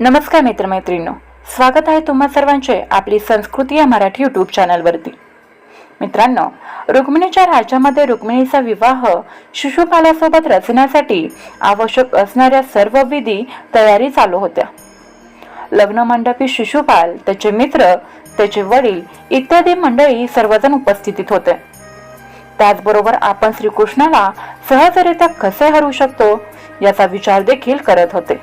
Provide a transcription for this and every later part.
नमस्कार मित्रमैत्रिणींनो. स्वागत आहे तुम्हा सर्वांचे आपली संस्कृती या मराठी यूट्यूब चॅनलवरती मित्रांनो रुक्मिणीच्या राज्यामध्ये रुक्मिणीचा विवाह शिशुपालासोबत रचण्यासाठी आवश्यक असणाऱ्या सर्व विधी तयारी चालू होत्या. लग्न मंडपी शिशुपाल त्याचे मित्र त्याचे वडील इत्यादी मंडळी सर्वजण उपस्थितीत होते. त्याचबरोबर आपण श्रीकृष्णाला सहजरित्या कसे हरू शकतो याचा विचार देखील करत होते.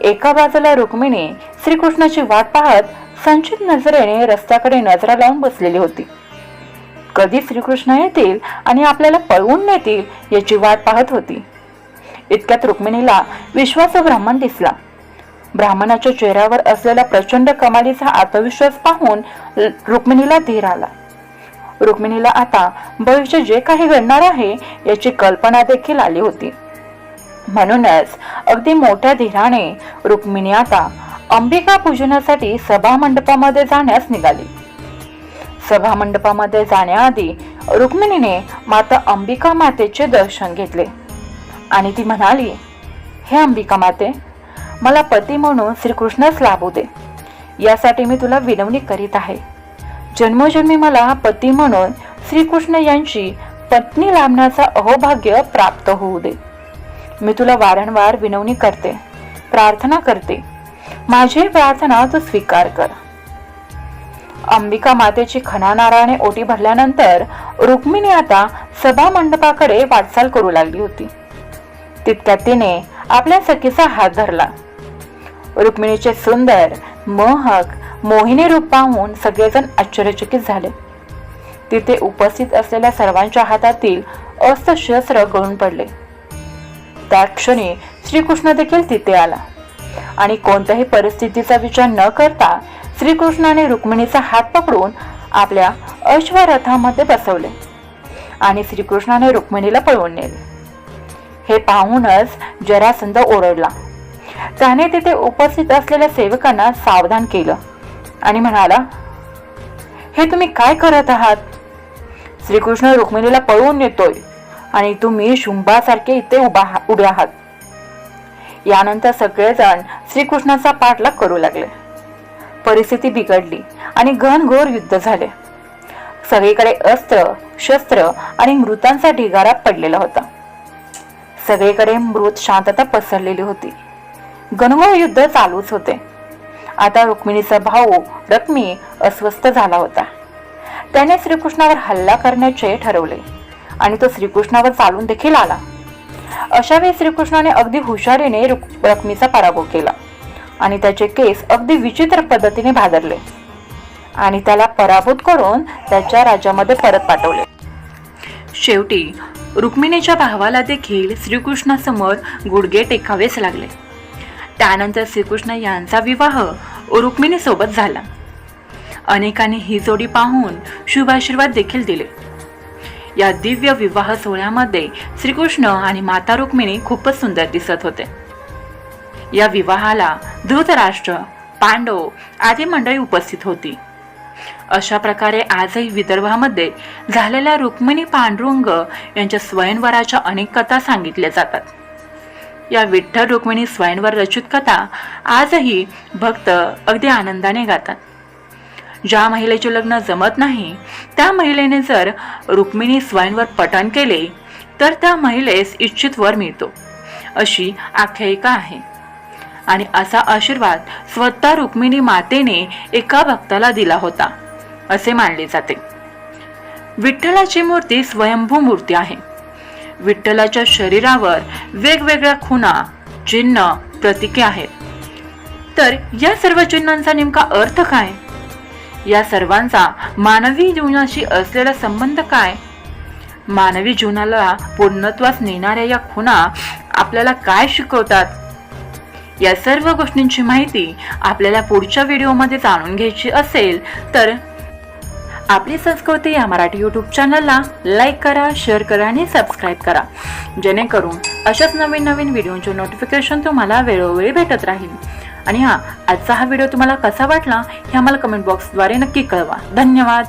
एका बाजूला रुक्मिणी श्रीकृष्णाची वाट पाहत संचित नजरेने रस्त्याकडे नजरा लावून बसलेली होती. कधी श्रीकृष्ण येतील आणि आपल्याला पळवून नेतील याची वाट पाहत होती. इतक्यात रुक्मिणीला विश्वास ब्राह्मण दिसला. ब्राह्मणाच्या चेहऱ्यावर असलेला प्रचंड कमालीचा आत्मविश्वास पाहून रुक्मिणीला धीर आला. रुक्मिणीला आता भविष्य जे काही घडणार आहे याची कल्पना देखील आली होती. म्हणूनच अगदी मोठ्या धीराने रुक्मिणी आता अंबिका पूजनासाठी सभा मंडपामध्ये जाण्यास निघाली. सभा मंडपामध्ये जाण्याआधी रुक्मिणीने माता अंबिका मातेचे दर्शन घेतले. आणि ती म्हणाली हे अंबिका माते मला पती म्हणून श्रीकृष्णच लाभू दे. यासाठी मी तुला विनवणी करीत आहे. जन्मोजन्मी मला पती म्हणून श्रीकृष्ण यांची पत्नी लाभण्याचा अहोभाग्य प्राप्त होऊ दे. मी तुला वारंवार विनवणी करते. प्रार्थना करते. माझी प्रार्थना तू स्वीकार कर. अंबिका मातेची खणानाराने ओटी भरल्यानंतर रुक्मिणी आता सभा मंडपाकडे वाटचाल करू लागली होती. तितक्यात तिने आपल्या सखीचा हात धरला. रुक्मिणीचे सुंदर मोहक मोहिनी रूप पाहून सगळेजण आश्चर्यचकित झाले. तिथे उपस्थित असलेल्या सर्वांच्या हातातील अस्त्र शस्त्र गळून पडले. त्या क्षणी श्रीकृष्ण देखील तिथे आला. आणि कोणत्याही परिस्थितीचा विचार न करता श्रीकृष्णाने रुक्मिणीचा हात पकडून आपल्या अश्वरथामध्ये बसवले. आणि श्रीकृष्णाने रुक्मिणीला पळवून नेले. हे पाहूनच जरासंध ओरडला. त्याने तिथे उपस्थित असलेल्या सेवकांना सावधान केलं आणि म्हणाला हे तुम्ही काय करत आहात? श्रीकृष्ण रुक्मिणीला पळवून नेतोय. आणि तुम्ही शुंभासारखे इथे उभा उभे आहात. यानंतर सगळेजण श्रीकृष्णाचा पाठलाग करू लागले. परिस्थिती बिघडली आणि घनघोर युद्ध झाले. सगळीकडे अस्त्र शस्त्र आणि मृतांचा ढिगारा पडलेला होता. सगळीकडे मृत शांतता पसरलेली होती. घनघोर युद्ध चालूच होते. आता रुक्मिणीचा भाऊ रक्मी अस्वस्थ झाला होता. त्याने श्रीकृष्णावर हल्ला करण्याचे ठरवले. आणि तो श्रीकृष्णावर चालून देखील आला. अशा वेळी श्रीकृष्णाने अगदी हुशारीने रुक- रक्मीचा पराभव केला आणि त्याचे केस अगदी विचित्र पद्धतीने भादरले आणि त्याला पराभूत करून त्याच्या राज्यामध्ये परत पाठवले. शेवटी रुक्मिणीच्या भावाला देखील श्रीकृष्णासमोर गुडघे टेकावेच लागले. त्यानंतर श्रीकृष्ण यांचा विवाह रुक्मिणीसोबत झाला. अनेकांनी ही जोडी पाहून शुभाशीर्वाद देखील दिले. या दिव्य विवाह सोहळ्यामध्ये श्रीकृष्ण आणि माता रुक्मिणी खूपच सुंदर दिसत होते. या विवाहाला धृतराष्ट्र पांडव आदी मंडळी उपस्थित होती. अशा प्रकारे आजही विदर्भामध्ये झालेल्या रुक्मिणी पांडुरंग यांच्या स्वयंवराच्या अनेक कथा सांगितल्या जातात. या विठ्ठल रुक्मिणी स्वयंवर रचित कथा आजही भक्त अगदी आनंदाने गातात. ज्या महिलेचे लग्न जमत नाही त्या महिलेने जर रुक्मिणी स्वयंवर पठण केले तर त्या महिलेस इच्छित वर मिळतो. अशी आख्यायिका आहे. आणि असा आशीर्वाद स्वतः रुक्मिणी मातेने एका भक्ताला दिला होता असे मानले जाते. विठ्ठलाची मूर्ती स्वयंभू मूर्ती आहे. विठ्ठलाच्या शरीरावर वेगवेगळ्या खुणा चिन्ह प्रतीके आहेत. तर या सर्व चिन्हांचा नेमका अर्थ काय? या सर्वांचा मानवी जीवनाशी असलेला संबंध काय? मानवी जीवनाला पूर्णत्वास नेणाऱ्या या खुणा आपल्याला काय शिकवतात? या सर्व गोष्टींची माहिती आपल्याला पुढच्या व्हिडिओमध्ये जाणून घ्यायची असेल तर आपली संस्कृती या मराठी यूट्यूब चॅनलला लाईक करा शेअर करा आणि सबस्क्राईब करा. जेणेकरून अशाच नवीन नवीन व्हिडिओचे नोटिफिकेशन तुम्हाला वेळोवेळी भेटत राहील. आणि हा आजचा हा व्हिडिओ तुम्हाला कसा वाटला हे आम्हाला कमेंट बॉक्सद्वारे नक्की कळवा. धन्यवाद.